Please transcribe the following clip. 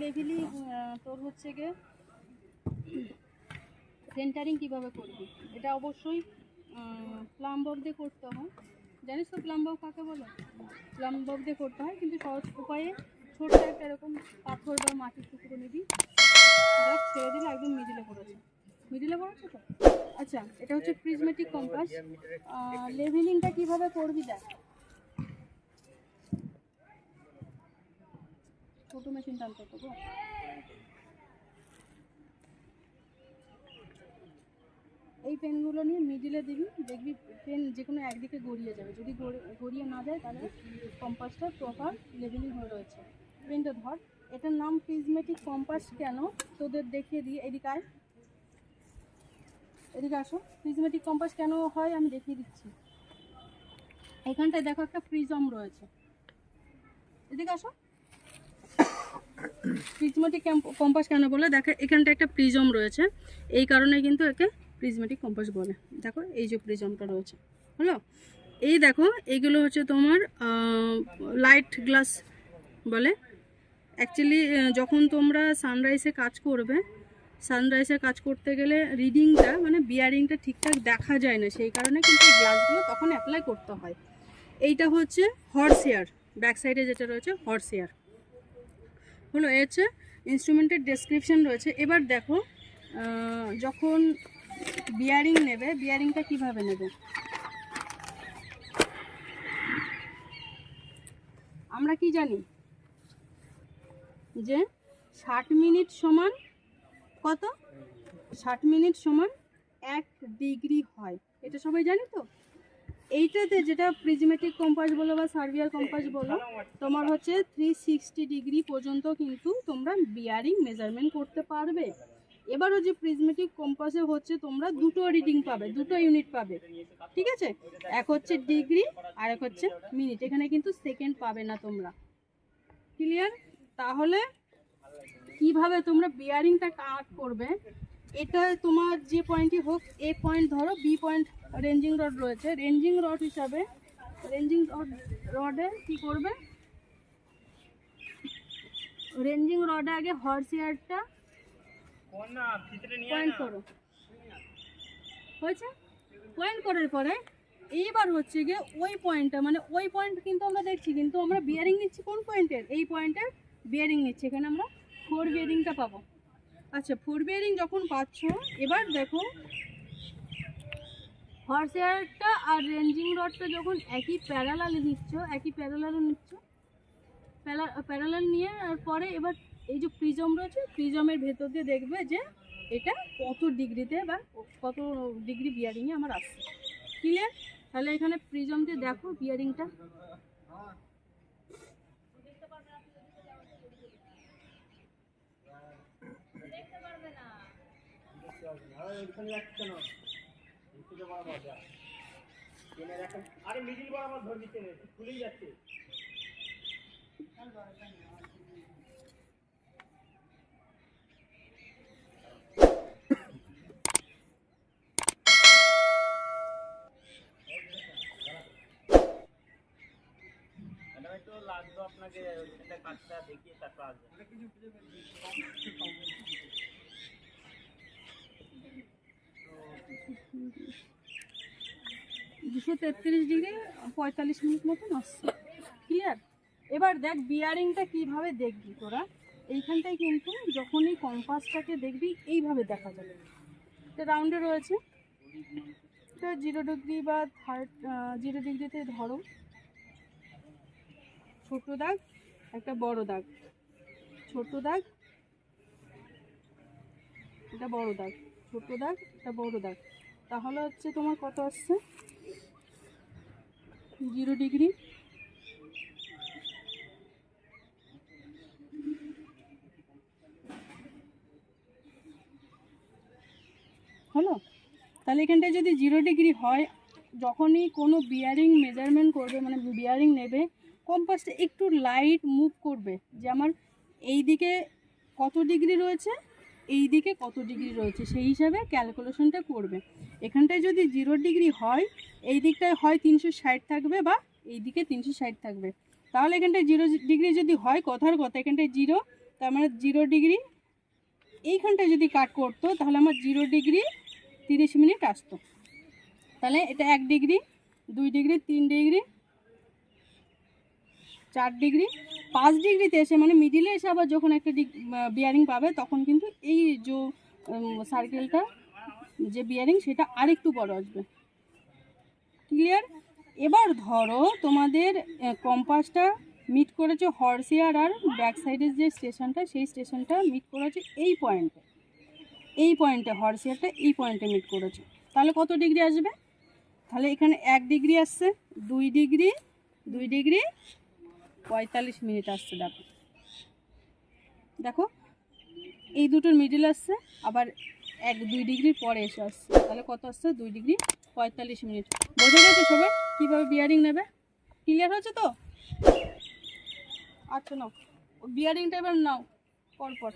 লেভেলি তোর হচ্ছে গিয়ে সেন্টারিং কীভাবে করবি? এটা অবশ্যই প্লাম্বক দিয়ে করতে হয়। জানিস তো প্লাম্বর কাকে বলে? প্লাম্বক দিয়ে করতে হয় কিন্তু সহজ উপায়ে ছোট্ট একটা এরকম পাথর বা মাটির টুকরো নিবি। ছেড়ে দিলে একদম মিডিলে পড়েছে। মিডিলে পড়েছে তো? আচ্ছা এটা হচ্ছে প্রিজমেটিক কম্পাস লেভেলিংটা কীভাবে করবি দেখ। ছোটো মেশিন টানতে তো? গো। এই পেনগুলো নিয়ে মিডিলে দিবি দেখবি পেন যে কোনো একদিকে গড়িয়ে যাবে। যদি গড়ি- গড়িয়ে না যায়, তাহলে কম্পাসটা প্রপার লেভেলিং হয়ে রয়েছে। পেনটা ধর, এটার নাম প্রিজমেটিক কম্পাস কেন? তোদের দেখিয়ে দিই, এদিকে আয়। এদিকে আসো প্রিজমেটিক কম্পাস কেন হয় আমি দেখিয়ে দিচ্ছি। এখানটায় দেখো একটা প্রিজম রয়েছে। এদিকে আসো। প্রিজমেটিক কম্পাস কেন বলে? দেখো, এখানটা একটা প্রিজম রয়েছে। এই কারণে কিন্তু একে প্রিজমেটিক কম্পাস বলে। দেখো, এই যে প্রিজমটা রয়েছে। হলো? এই দেখো এইগুলো হচ্ছে তোমার লাইট গ্লাস বলে। অ্যাকচুয়ালি যখন তোমরা সানরাইজে কাজ করবে সানরাইজে কাজ করতে গেলে রিডিংটা মানে বিয়ারিংটা ঠিকঠাক দেখা যায় না। সেই কারণে কিন্তু গ্লাসগুলো তখন অ্যাপ্লাই করতে হয়। এইটা হচ্ছে হর্স এয়ার ব্যাক সাইডে যেটা রয়েছে হর্স এয়ার হলো এ হচ্ছে ইনস্ট্রুমেন্টের ডেসক্রিপশন রয়েছে। এবার দেখো যখন বিয়ারিং নেবে বিয়ারিংটা কীভাবে নেবে? আমরা কি জানি? যে ষাট মিনিট সমান কত? ষাট মিনিট সমান এক ডিগ্রি হয়। এটা সবাই জানি তো? এইটাতে যেটা প্রিজমেটিক কম্পাস বলো বা সার্ভিয়ার কম্পাস বলো, তোমার হচ্ছে থ্রি সিক্সটি ডিগ্রি পর্যন্ত কিন্তু তোমরা বিয়ারিং মেজারমেন্ট করতে পারবে। এবারও যে প্রিজমেটিক কম্পাসে হচ্ছে তোমরা দুটো রিডিং পাবে, দুটো ইউনিট পাবে। ঠিক আছে? এক হচ্ছে ডিগ্রি আর এক হচ্ছে মিনিট এখানে কিন্তু সেকেন্ড পাবে না তোমরা। ক্লিয়ার তাহলে কীভাবে তোমরা বিয়ারিংটা কাট করবে? এটা তোমার যে পয়েন্টই হোক এ পয়েন্ট ধরো বি পয়েন্ট রেঞ্জিং রড রয়েছে। রেঞ্জিং রড হিসাবে রেঞ্জিং রড রডে কী করবে? রেঞ্জিং রডে আগে হর্স এয়ারটা পয়েন্ট করো। হয়েছে? পয়েন্ট করার পরে, এইবার হচ্ছে গিয়ে ওই পয়েন্টটা মানে ওই পয়েন্ট কিন্তু আমরা দেখছি, কিন্তু আমরা বিয়ারিং নিচ্ছি কোন পয়েন্টের এই পয়েন্টের বিয়ারিং নিচ্ছি। এখানে আমরা ফোর বিয়ারিংটা পাবো। আচ্ছা ফোর বিয়ারিং যখন পাচ্ছ, এবার দেখো হর্স এয়ারটা আর রেঞ্জিং রডটা যখন একই প্যারালালে নিচ্ছ, একই প্যারালালে নিচ্ছ প্যারালাল নিয়ে আর পরে এবার এই যে প্রিজম রয়েছে প্রিজমের ভেতর দিয়ে দেখবে যে এটা কত ডিগ্রিতে বা কত ডিগ্রি বিয়ারিংয়ে আমার আসছে। ক্লিয়ার তাহলে এখানে প্রিজম দিয়ে দেখো বিয়ারিংটা আরে মিডিল বরাবর ধরে দিতে নেই খুলেই যাচ্ছে একটু লাগবে আপনাকে ওইখানটা কাজটা দেখিয়ে তারপর আসবেন দুশো তেত্রিশ ডিগ্রি, পঁয়তাল্লিশ মিনিট মতন আসছে। ক্লিয়ার এবার দেখ বিয়ারিংটা কীভাবে দেখবি তোরা? এইখানটায় কিন্তু যখনই কম্পাসটাকে দেখবি, এইভাবে দেখা যাবে। এটা রাউন্ডে রয়েছে। এটা জিরো ডিগ্রি বা থার্ড জিরো ডিগ্রিতে ধরো। ছোট দাগ, একটা বড় দাগ। ছোট দাগ এটা বড় দাগ। ছোট দাগ এটা বড় দাগ। তাহলে হচ্ছে তোমার কত আসছে? Zero degree. হলো? তাহলে এখানটায় যদি জিরো ডিগ্রি হয়, যখনই কোনো বিয়ারিং মেজারমেন্ট করবে মানে বিয়ারিং নেবে কম্পাসটা একটু লাইট মুভ করবে, যে আমার এই দিকে কত ডিগ্রি রয়েছে? এই দিকে কত ডিগ্রি রয়েছে সেই হিসাবে ক্যালকুলেশনটা করবে। এখানটায় যদি জিরো ডিগ্রি হয়, এই দিকটায় হয় তিনশো ষাট থাকবে বা এই দিকে তিনশো ষাট থাকবে। তাহলে এখানটায় জিরো ডিগ্রি যদি হয়, কথার কথা, এখানটায় জিরো তার মানে জিরো ডিগ্রি এইখানটায় যদি কাট করতো, তাহলে আমার জিরো ডিগ্রি তিরিশ মিনিট আসতো। তাহলে এটা এক ডিগ্রি দুই ডিগ্রি তিন ডিগ্রি চার ডিগ্রি, পাঁচ ডিগ্রিতে এসে মানে মিডিলে এসে আবার যখন একটা বিয়ারিং পাবে, তখন কিন্তু এই যে সার্কেলটা যে বিয়ারিং সেটা আরেকটু বড় আসবে। ক্লিয়ার এবার ধরো তোমাদের কম্পাসটা মিট করেছে হর্সিয়ার আর ব্যাক সাইডের যে স্টেশনটা সেই স্টেশনটা মিট করেছে এই পয়েন্টে এই পয়েন্টে হর্সিয়ারটা এই পয়েন্টে মিট করেছে। তাহলে কত ডিগ্রি আসবে? তাহলে এখানে এক ডিগ্রি আসছে, দুই ডিগ্রি দুই ডিগ্রি পঁয়তাল্লিশ মিনিট আসছে, দেখো। দেখো, এই দুটোর মিডিল আসছে, আবার এক দুই ডিগ্রির পরে এসে আসছে। তাহলে কত আসছে? দুই ডিগ্রি পঁয়তাল্লিশ মিনিট। বোঝা গেছে সবাই? কীভাবে বিয়ারিং নেবে? ক্লিয়ার হয়েছে তো? আচ্ছা নাও। বিয়ারিংটা এবার নাও, পরপর।